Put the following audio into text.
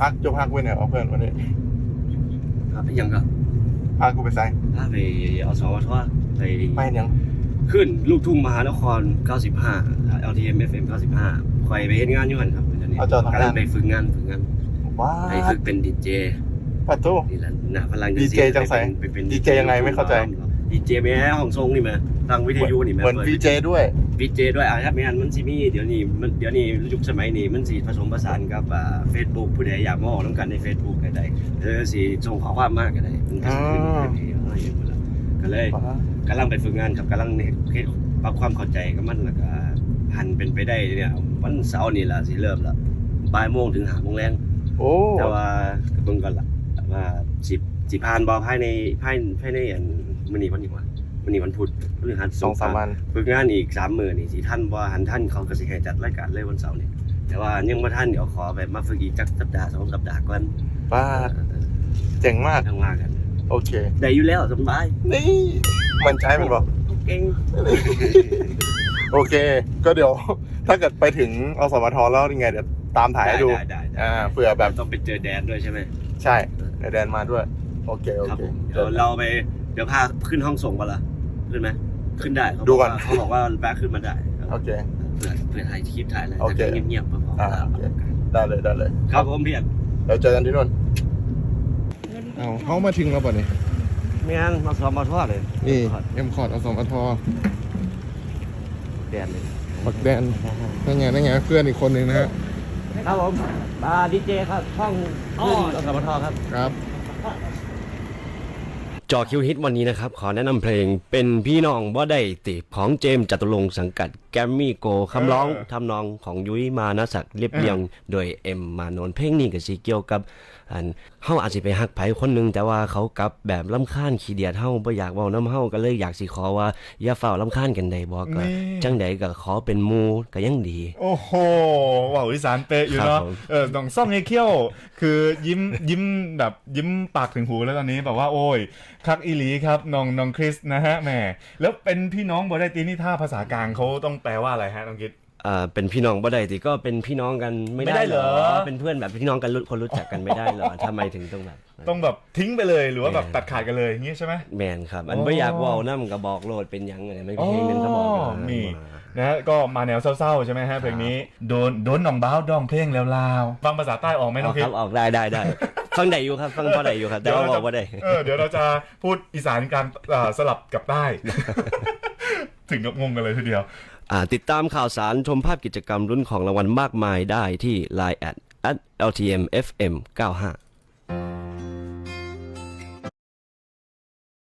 พักจะพักไว้ไหนเอาเพื่อนวันนี้ครับยังก็พากูไปใส่พาไปอสวทไปไปยังขึ้นลูกทุ่งมหานคร 95 LTM FM 95คอยไปเฮ็ดงานอยู่หั่นครับเดี๋ยวนี้เอาจอดทำกำลังางนไปฝึกงานฝึกงานว้าไปฝึกเป็นดีเจปัดโตนี่แหละหน้าพลัง DJ จังใส่ไปเป็น DJ ยังไงไม่เข้าใจดีเจแม่ห้องทรงนี่แม่ ทางวิทยุนี่แม่เหมือนปิดวีเจด้วย วีเจด้วยอะครับแม่นมันสิมีเดี๋ยวนี้มันเดี๋ยวนี้ยุคสมัยนี้มันสิผสมผสานกับอ่า Facebook ผู้ใดอยากมาออกนํกันใน Facebook ก็ได้เออสิส่งข้อความมากก็ได้มันก็สิขึ้นอ่าเป็นที่อะไรอย่างเงี้ยก็เลยกำลังไปฝึกงานครับกำลังเฮ็ดปรับความเข้าใจกับมันแล้วก็หันเป็นไปได้เนี่ยวันเสาร์นี่ล่ะสิเริ่มละบ่ายโมงถึงห้าโมงแรงโอ้แต่ว่าก็เบิ่งก่อนล่ะว่าสิสิผ่านบ่ภายในภายภายในอันมื้อนี้วันนี้ว่า มื้อนี้วันพุธพฤหัสสองสามวันฝึกงานอีก3มื้อนี่สิท่านบ่หันท่านเขาก็สิให้จัดรายการเลยวันเสาร์นี่แต่ว่ายังบ่ทันเดี๋ยวขอแบบมาฝึกอีกจักสัปดาห์สองสัปดาห์ก่อนป้าเจ๋งมากทางว่ากัน โอเค ได้อยู่แล้วสบายนี่มันใช้มันบอกเก่งโอเค ก็เดี๋ยว ถ้าเกิดไปถึงอสมทแล้วยังไงเดี๋ยวตามถ่ายให้ดูได้ได้ได้อ่าเผื่อแบบต้องไปเจอแดนด้วยใช่ไหมใช่เดี๋ยวแดนมาด้วย โอเคโอครับเคผมเดี๋ยวเราไป เดี๋ยวพาขึ้นห้องส่งมาละขึ้นไหมขึ้นได้เขาบดูก่อน ว่าเขาบอกว่าแบกขึ้นมาได้ครับโอเคเพื่อเพื่อถ่ายคลิปถ่ายอะไรโอเค แต่ก็เงียบๆเพื่อขอเวลาอ่าโอเคได้เลยได้เลยครับผมเพียรเดี๋ยวเจอกันที่นู่นเอาเขามาถึงแล้วป่ะนี่ไม่งั้นมาซ้อมมาทอดเลยนี่เอ็มคอร์ดอสมทแดนเลยปักแดนนั่นไงนั่นไงเพื่อนอีกคนหนึ่งนะฮะครับผมบาดีเจครับช่องขึ้นอสมทครับครับ จอคิวฮิตวันนี้นะครับ ขอแนะนำเพลงเป็นพี่น้องบ่ได้ติของเจมส์จตุรงค์สังกัด แกมมี่โกคำร้องเออทำนองของยุ้ยมานะศักดิ์เรียบเรียง โดยเอ็มมานนท์เพลงนี้ก็สิเกี่ยวกับอันเฮาอาจสิไปฮักไผคนหนึงแต่ว่าเขากลับแบบลำคาญขี้เดียดเฮาบ่อยากเว้านํเฮาก็เลยอยากสิขอว่าอย่าเฝ้าลำคาญกันได้บ่ก็นี่จังใดก็ขอเป็นหมู่ก็ยังดี โอ้โหว่าวอีสานเป๊ะอยู่ครับเนาะผม เออต้องซ่อมไอ้เขี้ยว คือยิ้มยิ้มแบบยิ้มปากถึงหูแล้วตอนนี้แบบว่าโอ้ย คักอีหลีครับน้องน้องคริสนะฮะแหมแล้วเป็นพี่น้องบอได้ตีนี่ถ้าภาษากลางเขาต้องแปลว่าอะไรฮะน้องคิด อ่าเป็นพี่น้องบ่ได้ติก็เป็นพี่น้องกันไม่ไม่ได้ได้เหรอเหรอ เป็นเพื่อนแบบพี่น้องกันรู้คนรู้จักกันไม่ได้เหรอทำไมถึงต้องแบบ ต้องแบบทิ้งไปเลยหรือว่าแบบแหมตัดขาดกันเลยอย่างงี้ใช่ไหม แมนครับ อันอ๋อไม่อยากเว่าวน้ำก็บอกโลดเป็นหยังไงไม่เพลงนั้นก็บอกอ๋อมามีนะฮะก็มาแนวเศร้าๆใช่ไหมฮะเพลงนี้โดนโดนหนองบ้าวดองเพลงแล้วลาวฟังภาษาใต้ออกไหมอน้ออกงคิคดรับออกได้ได้ได้ ฟังได้อยู่ครับ ฟังพอได้อยู่ครับ แต่ว่าบอกว่าได้ เออเดี๋ยวเราจะพูดอีสานกลางอ่าสลับกับใต้ ถึงกับงงกันเลยทีเดียวติดตามข่าวสารชมภาพกิจกรรมรุ่นของรางวัลมากมายได้ที่ Line at @ltmfm95